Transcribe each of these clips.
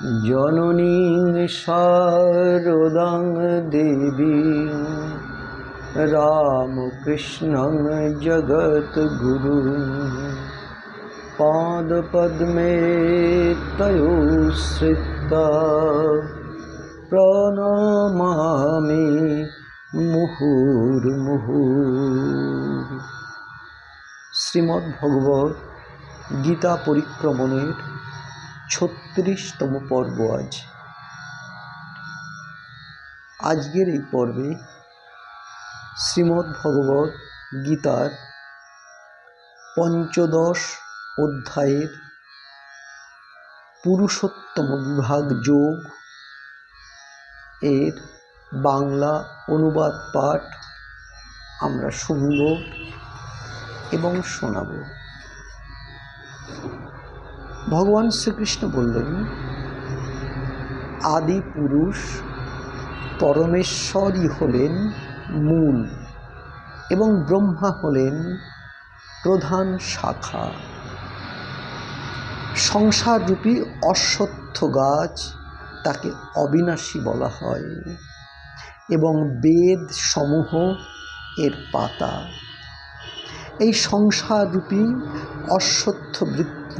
জননীং শারদাং দেবী। রামকৃষ্ণং জগদ্গুরু পাদপদ্মে তয়ো শ্রিতা প্রণমামি শ্রীমদ্ ভগবত গীতা পরিক্রমণের ছত্রিশতম পর্ব আজ। আজকের এই পর্বে শ্রীমদ্ ভগবত গীতার পঞ্চদশ অধ্যায়ের পুরুষোত্তম বিভাগ যোগ এর বাংলা অনুবাদ পাঠ আমরা শুনব এবং শোনাব। ভগবান শ্রীকৃষ্ণ বললেন, আদি পুরুষ পরমেশ্বরই হলেন মূল এবং ব্রহ্মা হলেন প্রধান শাখা। সংসাররূপী অশ্বত্থ গাছ তাকে অবিনাশী বলা হয় এবং বেদ সমূহ এর পাতা। এই সংসাররূপী অশ্বত্থ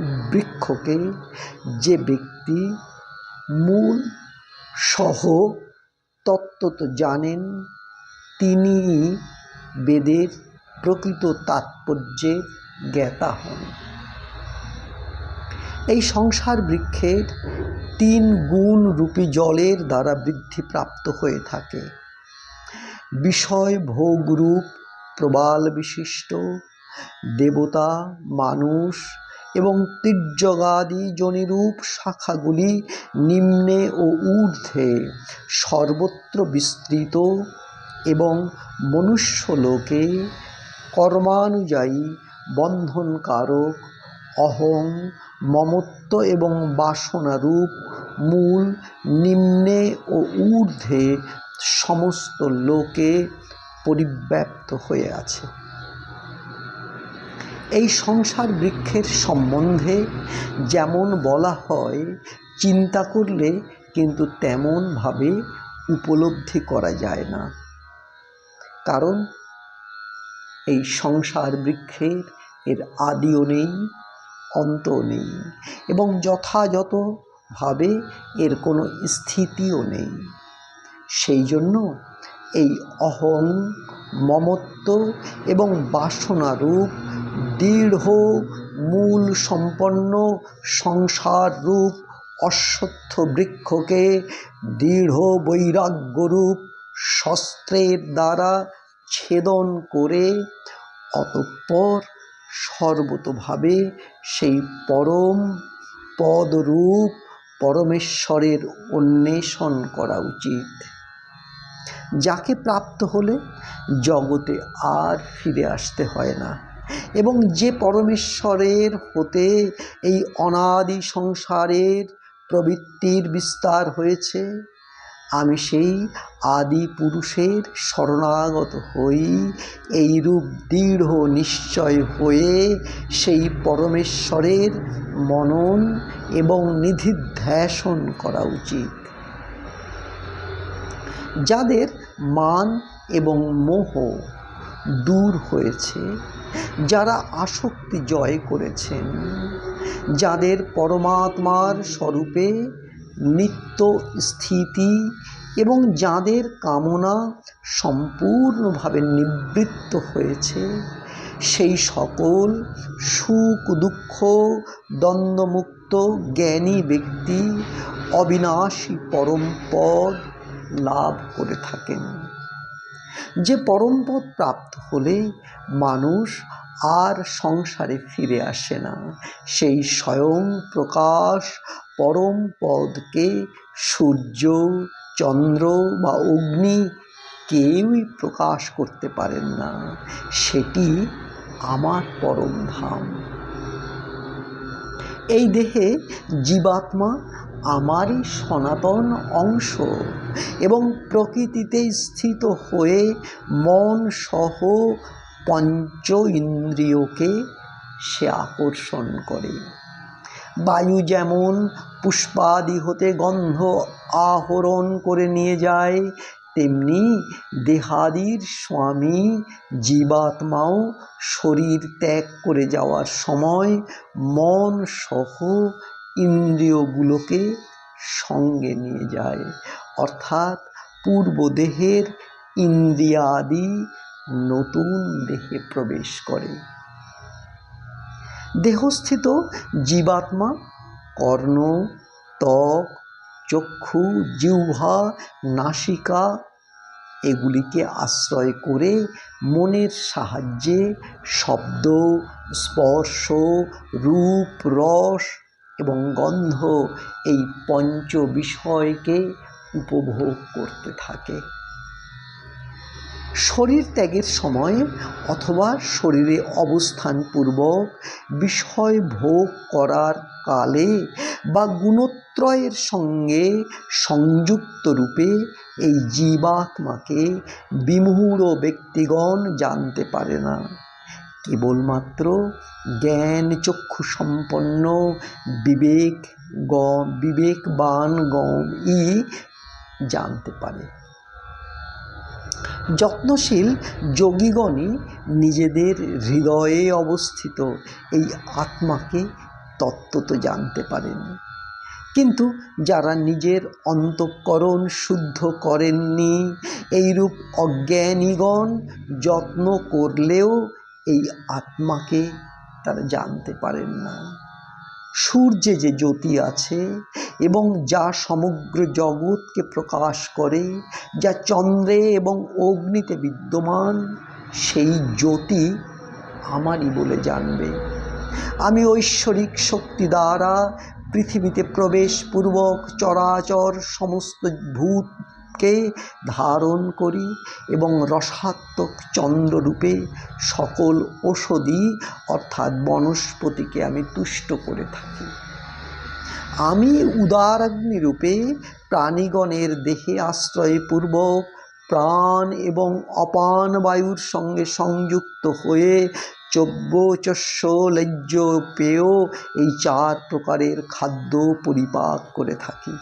বৃক্ষকে যে ব্যক্তি মূল সহ তত্ত্বত জানেন তিনি বেদের প্রকৃত তাৎপর্যের জ্ঞাতা হন। এই সংসার বৃক্ষের তিন গুণ রূপী জলের দ্বারা বৃদ্ধিপ্রাপ্ত হয়ে থাকে। বিষয় ভোগরূপ প্রবাল বিশিষ্ট, দেবতা, মানুষ এবং তীর্যগাদি জনিরূপ শাখাগুলি নিম্নে ও ঊর্ধ্বে সর্বত্র বিস্তৃত এবং মনুষ্যলোকে কর্মানুযায়ী, বন্ধনকারক, অহং, মমত্ব এবং বাসনারূপ মূল নিম্নে ও ঊর্ধ্বে সমস্ত লোকে পরিব্যাপ্ত হয়ে আছে। এই সংসার বৃক্ষের সম্বন্ধে যেমন বলা হয়, চিন্তা করলে কিন্তু তেমনভাবে উপলব্ধি করা যায় না। কারণ এই সংসার বৃক্ষের এর আদিও নেই অন্ত নেই এবং যথাযথভাবে এর কোনো স্থিতিও নেই। সেই জন্য এই অহং, মমত্ব এবং বাসনারূপ দৃঢ়, মূল সম্পন্ন, সংসার রূপ, অশ্বত্থ বৃক্ষকে দৃঢ় বৈরাগ্যরূপ শস্ত্রের দ্বারা ছেদন করে অতঃপর সর্বতভাবে সেই পরম পদরূপ পরমেশ্বরের অন্বেষণ করা উচিত। যাকে প্রাপ্ত হলে জগতে আর ফিরে আসতে হয় না। এবং যে পরমেশ্বরের হতে এই অনাদি সংসারের প্রবৃত্তির বিস্তার হয়েছে, আমি সেই আদি পুরুষের শরণাগত হই। এইরূপ দৃঢ় নিশ্চয় হয়ে সেই পরমেশ্বরের মনন এবং নিধিধ্যাসন করা উচিত। যাদের মান এবং মোহ দূর হয়েছে যারা আসক্তি জয় করেছেন, যাদের পরমাত্মার স্বরূপে নিত্য স্থিতি এবং যাদের কামনা সম্পূর্ণভাবে নিবৃত্ত হয়েছে, সেই সকল সুখ, দুঃখ, দ্বন্দ্বমুক্ত জ্ঞানী ব্যক্তি অবিনাশী পরম পদ লাভ করে থাকেন। যে পরমপদ প্রাপ্ত হলে মানুষ আর সংসারে ফিরে আসে না। সেই স্বয়ং প্রকাশ পরম পদকে সূর্য, চন্দ্র বা অগ্নি কেউই প্রকাশ করতে পারেন না। সেটি আমার পরম ধাম। এই দেহে জীবাত্মা আমারই সনাতন অংশ এবং প্রকৃতিতে স্থিত হয়ে মন সহ পঞ্চ ইন্দ্রিয়কে সে আকর্ষণ করে। বায়ু যেমন পুষ্পাদি হতে গন্ধ আহরণ করে নিয়ে যায় তেমনি দেহাদির স্বামী জীবাত্মাও শরীর ত্যাগ করে যাওয়ার সময় মন সহ ইন্দ্রিয়গুলোকে সঙ্গে নিয়ে যায়। অর্থাৎ পূর্ব দেহের ইন্দ্রিয়াদি নতুন দেহে প্রবেশ করে। দেহস্থিত জীবাত্মা কর্ণ, ত্বক চক্ষু, জিহ্বা, নাসিকা এগুলিকে আশ্রয় করে মনের সাহায্যে শব্দ, স্পর্শ, রূপ, রস এবং গন্ধ এই পঞ্চ বিষয়কে উপভোগ করতে থাকে। শরীর ত্যাগের সময় অথবা শরীরে অবস্থানপূর্বক বিষয় ভোগ করার কালে বা গুণত্রয়ের সঙ্গে সংযুক্ত রূপে এই জীবাত্মাকে বিমূঢ় ব্যক্তিগণ জানতে পারে না। কেবলমাত্র জ্ঞান চক্ষু সম্পন্ন বিবেক গ বিবেকবান গম ই জানতে পারে। যত্নশীল যোগীগণই নিজেদের হৃদয়ে অবস্থিত এই আত্মাকে তত্ত্বত জানতে পারেন। কিন্তু যারা নিজের অন্তঃকরণ শুদ্ধ করেননি, এইরূপ অজ্ঞানীগণ যত্ন করলেও এই আত্মাকে তারা জানতে পারেন না। সূর্যে যে জ্যোতি আছে এবং যা সমগ্র জগৎকে প্রকাশ করে, যা চন্দ্রে এবং অগ্নিতে বিদ্যমান, সেই জ্যোতি আমারই বলে জানবে। আমি ঐশ্বরিক শক্তি দ্বারা পৃথিবীতে প্রবেশপূর্বক চরাচর সমস্ত ভূতকে ধারণ করি এবং রসাত্মক চন্দ্ররূপে সকল ঔষধি অর্থাৎ বনস্পতিকে আমি তুষ্ট করে থাকি। আমি উদারাগ্নিরূপে প্রাণীগণের দেহে আশ্রয়পূর্বক প্রাণ এবং অপান বায়ুর সঙ্গে সংযুক্ত হয়ে চব্যচস্য লজ্জ পেয় এই চার প্রকারের খাদ্য পরিপাক করে থাকি।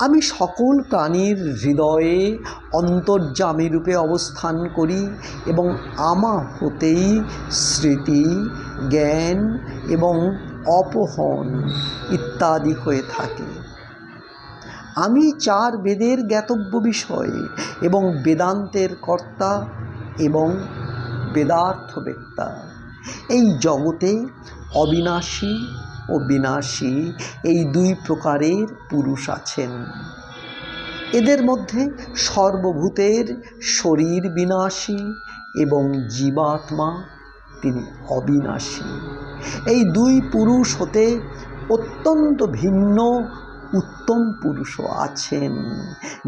আমি সকল প্রাণীর হৃদয়ে অন্তর্যামী রূপে অবস্থান করি এবং আমা হতেই স্মৃতি, জ্ঞান এবং অপহন ইত্যাদি হয়ে থাকে। আমি চার বেদের জ্ঞাতব্য বিষয় এবং বেদান্তের কর্তা এবং বেদার্থ বেত্তা এই জগতে অবিনাশী ও বিনাশী এই দুই প্রকারের পুরুষ আছেন। এদের মধ্যে সর্বভূতের শরীর বিনাশী এবং জীবাত্মা তিনি অবিনাশী। এই দুই পুরুষ হতে অত্যন্ত ভিন্ন, উত্তম পুরুষও আছেন,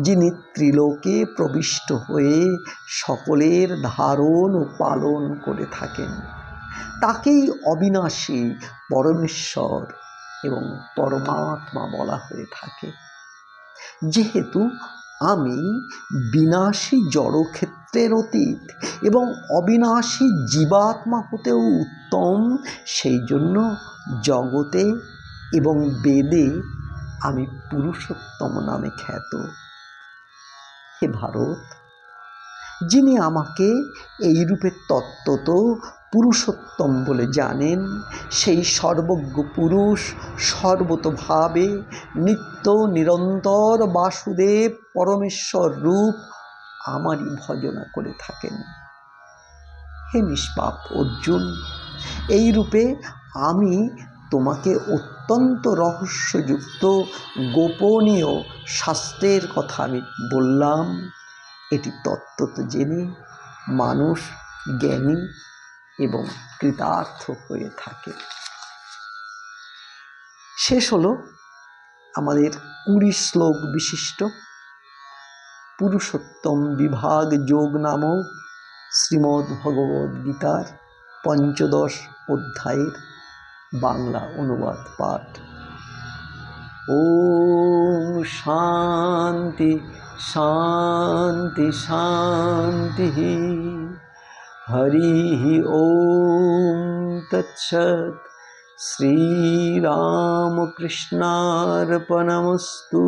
যিনি ত্রিলোকে প্রবিষ্ট হয়ে সকলের ধারণ ও পালন করে থাকেন। তাকেই অবিনাশী পরমেশ্বর এবং পরমাত্মা বলা হয়ে থাকে। যেহেতু আমি বিনাশী জড়ক্ষেত্রের অতীত এবং অবিনাশী জীবাত্মা হতেও উত্তম, সেই জন্য জগতে এবং বেদে আমি পুরুষোত্তম নামে খ্যাত। হে ভারত যিনি আমাকে এই রূপে তত্ত্বত পুরুষোত্তম বলে জানেন, সেই সর্বজ্ঞ পুরুষ সর্বতভাবে নিত্য নিরন্তর বাসুদেব পরমেশ্বর রূপ আমারই ভজনা করে থাকেন। হে নিষ্পাপ অর্জুন এই রূপে আমি তোমাকে অত্যন্ত রহস্যযুক্ত গোপনীয় শাস্ত্রের কথা আমি বললাম। এটি তত্ত্বত জেনে মানুষ জ্ঞানী এবং কৃতার্থ হয়ে থাকে। শেষ হলো আমাদের কুড়ি শ্লোক বিশিষ্ট পুরুষোত্তম বিভাগ যোগ নামক শ্রীমদ্ ভগবদ্ গীতার পঞ্চদশ অধ্যায়ের বাংলা অনুবাদ পাঠ। ও শান্তি। शांति शांति हरि ओम तत्सत। श्रीरामकृष्णार्पणमस्तु।